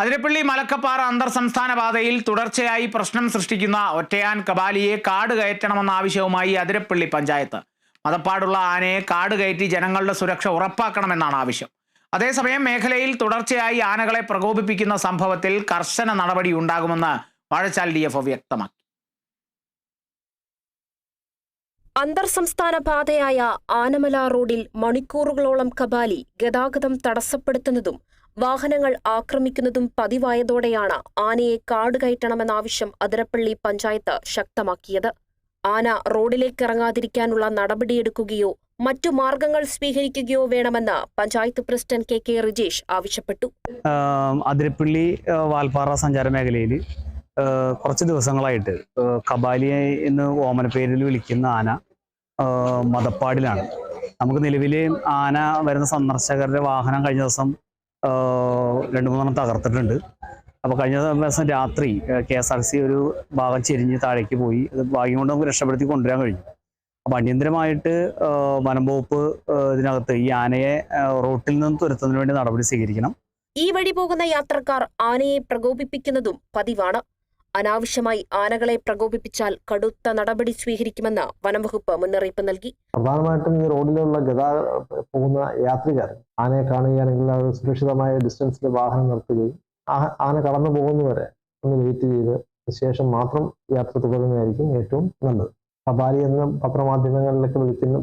അതിരപ്പള്ളി മലക്കപ്പാറ അന്തർ സംസ്ഥാന പാതയിൽ തുടർച്ചയായി പ്രശ്നം സൃഷ്ടിക്കുന്ന ഒറ്റയാൻ കബാലിയെ കാട് കയറ്റണമെന്ന ആവശ്യവുമായി അതിരപ്പള്ളി പഞ്ചായത്ത്. മതപ്പാടുള്ള ആനയെ കാട് കയറ്റി ജനങ്ങളുടെ സുരക്ഷ ഉറപ്പാക്കണമെന്നാണ് ആവശ്യം. അതേസമയം മേഖലയിൽ തുടർച്ചയായി ആനകളെ പ്രകോപിപ്പിക്കുന്ന സംഭവത്തിൽ കർശന നടപടി ഉണ്ടാകുമെന്ന് വാഴച്ചാൽ ഡി എഫ് വ്യക്തമാക്കി. അന്തർ സംസ്ഥാന പാതയായ ആനമല റോഡിൽ മണിക്കൂറുകളോളം കബാലി ഗതാഗതം തടസ്സപ്പെടുത്തുന്നതും വാഹനങ്ങൾ ആക്രമിക്കുന്നതും പതിവായതോടെയാണ് ആനയെ കാട് കയറ്റണമെന്നാവശ്യം അതിരപ്പള്ളി പഞ്ചായത്ത് ശക്തമാക്കിയത്. ആന റോഡിലേക്ക് റോഡിലേക്കിറങ്ങാതിരിക്കാനുള്ള നടപടിയെടുക്കുകയോ മറ്റു മാർഗങ്ങൾ സ്വീകരിക്കുകയോ വേണമെന്ന് panchayat president K K Rijesh ആവശ്യപ്പെട്ടു. അതിരപ്പള്ളി വാൽപ്പാറ സഞ്ചാര മേഖലയിൽ കുറച്ച് ദിവസങ്ങളായിട്ട് കബാലി എന്ന് ഓമന പേരിൽ വിളിക്കുന്ന ആന മതപ്പാടിലാണ്. നമുക്ക് നിലവിൽ ആന വരുന്ന സന്ദർശകരുടെ വാഹനം കഴിഞ്ഞ ദിവസം രണ്ടു മൂന്നെണ്ണം തകർത്തിട്ടുണ്ട്. അപ്പോൾ കഴിഞ്ഞ ദിവസം രാത്രി കെ എസ് ആർ സി ഒരു ഭാഗം ചെരിഞ്ഞ് താഴേക്ക് പോയി. അത് ഭാഗ്യം കൊണ്ട് നമുക്ക് രക്ഷപ്പെടുത്തി കൊണ്ടുവരാൻ കഴിഞ്ഞു. അപ്പോൾ അടിയന്തരമായിട്ട് ആഹ് വനം വകുപ്പ് ആഹ് ഇതിനകത്ത് ഈ ആനയെ റോട്ടിൽ നിന്ന് തുരത്തുന്നതിന് വേണ്ടി നടപടി സ്വീകരിക്കണം. ഈ വഴി പോകുന്ന യാത്രക്കാർ ആനയെ പ്രകോപിപ്പിക്കുന്നതും പതിവാണ്. അനാവശ്യമായി ആനകളെ പ്രകോപിപ്പിച്ചാൽ കടുത്ത നടപടി സ്വീകരിക്കുമെന്ന് വനംവകുപ്പ് മുന്നറിയിപ്പ് നൽകി. പ്രധാനമായിട്ടും ഈ റോഡിലുള്ള ഗതാഗത പോകുന്ന യാത്രികർ ആനയെ കാണുകയാണെങ്കിൽ അത് സുരക്ഷിതമായ ഡിസ്റ്റൻസിൽ വാഹനം നിർത്തുകയും ആന കടന്നു പോകുന്നവരെ ഒന്ന് വെയിറ്റ് ചെയ്ത് ശേഷം മാത്രം യാത്ര തുടരുന്നതായിരിക്കും ഏറ്റവും നല്ലത്. സഫാരി എന്ന പത്രമാധ്യമങ്ങളിലൊക്കെ വിളിക്കുന്ന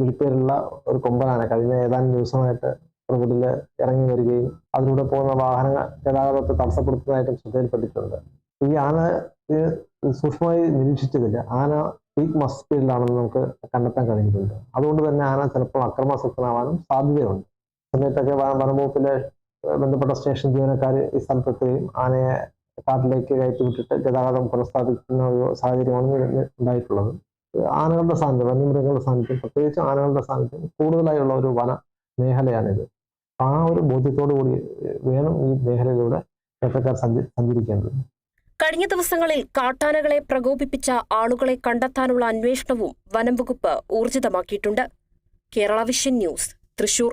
വിളിപ്പേരുള്ള ഒരു കൊമ്പനാണ്. കഴിഞ്ഞ ഏതാനും ദിവസമായിട്ട് റോഡിൽ ഇറങ്ങി വരികയും അതിലൂടെ പോകുന്ന വാഹന ഗതാഗതത്തെ തടസ്സപ്പെടുത്തുന്നതായിട്ടും ശ്രദ്ധയിൽപ്പെട്ടിട്ടുണ്ട്. ഈ ആന സൂക്ഷ്മമായി നിരീക്ഷിച്ചതിൽ ആന പീക്ക് മസ് സ്പീഡിലാണെന്ന് നമുക്ക് കണ്ടെത്താൻ കഴിഞ്ഞിട്ടുണ്ട്. അതുകൊണ്ട് തന്നെ ആന ചിലപ്പോൾ അക്രമാസക്തനാവാനും സാധ്യതയുണ്ട്. സമയത്തൊക്കെ വനംവകുപ്പിലെ ബന്ധപ്പെട്ട സ്റ്റേഷൻ ജീവനക്കാർ ഈ സ്ഥലത്തെത്തുകയും ആനയെ കാട്ടിലേക്ക് കയറ്റി വിട്ടിട്ട് ഗതാഗതം പുനഃസ്ഥാപിക്കുന്ന ഒരു സാഹചര്യമാണ് ഉണ്ടായിട്ടുള്ളത്. ആനകളുടെ സാന്നിധ്യം വന്യമൃഗങ്ങളുടെ സാന്നിധ്യം പ്രത്യേകിച്ച് ആനകളുടെ സാന്നിധ്യം കൂടുതലായുള്ള ഒരു വന മേഖലയാണിത്. ആ ഒരു ബോധ്യത്തോടു കൂടി വേണം ഈ മേഖലയിലൂടെ യാത്രക്കാർ സഞ്ചി സഞ്ചരിക്കേണ്ടത്. കഴിഞ്ഞ ദിവസങ്ങളിൽ കാട്ടാനകളെ പ്രകോപിപ്പിച്ച ആളുകളെ കണ്ടെത്താനുള്ള അന്വേഷണവും വനംവകുപ്പ് ഊർജിതമാക്കിയിട്ടുണ്ട്. Kerala vision news Thrissur.